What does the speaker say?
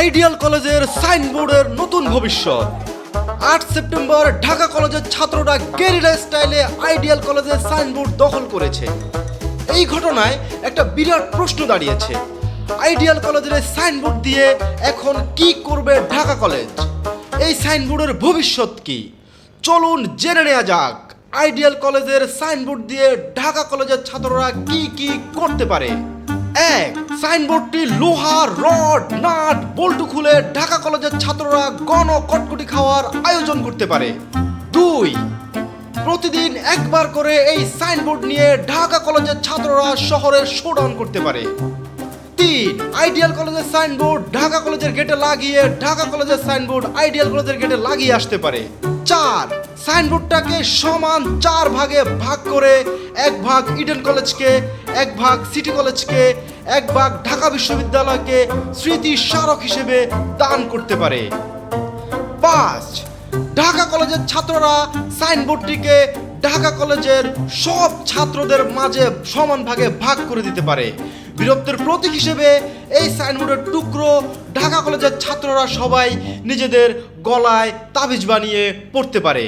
Ideal কলেজের সাইনবোর্ডের নতুন ভবিষ্যৎ। আট সেপ্টেম্বর ঢাকা কলেজের ছাত্ররা গেরিলা স্টাইলে আইডিয়াল কলেজের সাইনবোর্ড দখল করেছে। এই ঘটনায় একটা বিরাট প্রশ্ন দাঁড়িয়েছে। আইডিয়াল কলেজের সাইনবোর্ড দিয়ে এখন কি করবে ঢাকা কলেজ? এই সাইনবোর্ডের ভবিষ্যৎ কি? চলুন জেনে নেওয়া যাক, আইডিয়াল কলেজের সাইনবোর্ড দিয়ে ঢাকা কলেজের ছাত্ররা কি কি করতে পারে। এক সাইনবোর্ডটি লোহা, রড, নাট, বল্টু খুলে ঢাকা কলেজের ছাত্ররা গণ কটকটি খাওয়ার আয়োজন করতে পারে। দুই, প্রতিদিন একবার করে এই সাইনবোর্ড নিয়ে ঢাকা কলেজের ছাত্ররা শহরে শোডাউন করতে পারে। তিন, আইডিয়াল কলেজের সাইনবোর্ড ঢাকা কলেজের গেটে লাগিয়ে ঢাকা কলেজের সাইনবোর্ড আইডিয়াল কলেজের গেটে লাগিয়ে আসতে পারে। চার, সাইনবোর্ডটাকে সমান চার ভাগে ভাগ করে এক ভাগ ইডেন কলেজকে এক ভাগ সিটি কলেজকে, এক ভাগ ঢাকা বিশ্ববিদ্যালয়কে স্মৃতি স্মারক হিসেবে দান করতে পারে। পাঁচ, ঢাকা কলেজের ছাত্ররা সাইনবোর্ডটিকে ঢাকা কলেজের সব ছাত্রদের মাঝে সমান ভাগে ভাগ করে দিতে পারে। বীরত্বের প্রতীক হিসেবে এই সাইনবোর্ডের টুকরো ঢাকা কলেজের ছাত্ররা সবাই নিজেদের গলায় তাবিজ বানিয়ে পড়তে পারে।